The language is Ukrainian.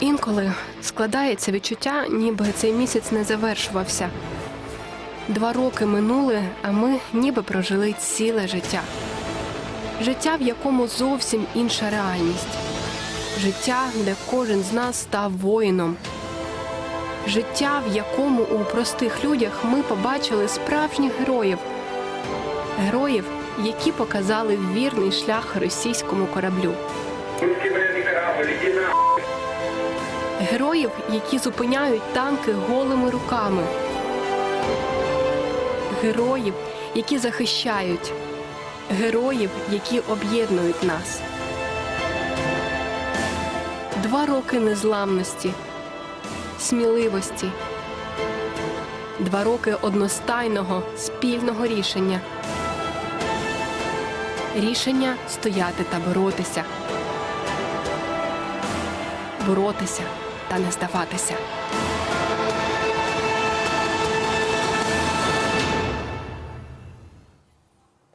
Інколи складається відчуття, ніби цей місяць не завершувався. Два роки минули, а ми ніби прожили ціле життя. Життя, в якому зовсім інша реальність. Життя, де кожен з нас став воїном. Життя, в якому у простих людях ми побачили справжніх героїв. Героїв, які показали вірний шлях російському кораблю. Героїв, які зупиняють танки голими руками. Героїв, які захищають. Героїв, які об'єднують нас. Два роки незламності, сміливості. Два роки одностайного спільного рішення. Рішення стояти та боротися. Боротися та не здаватися.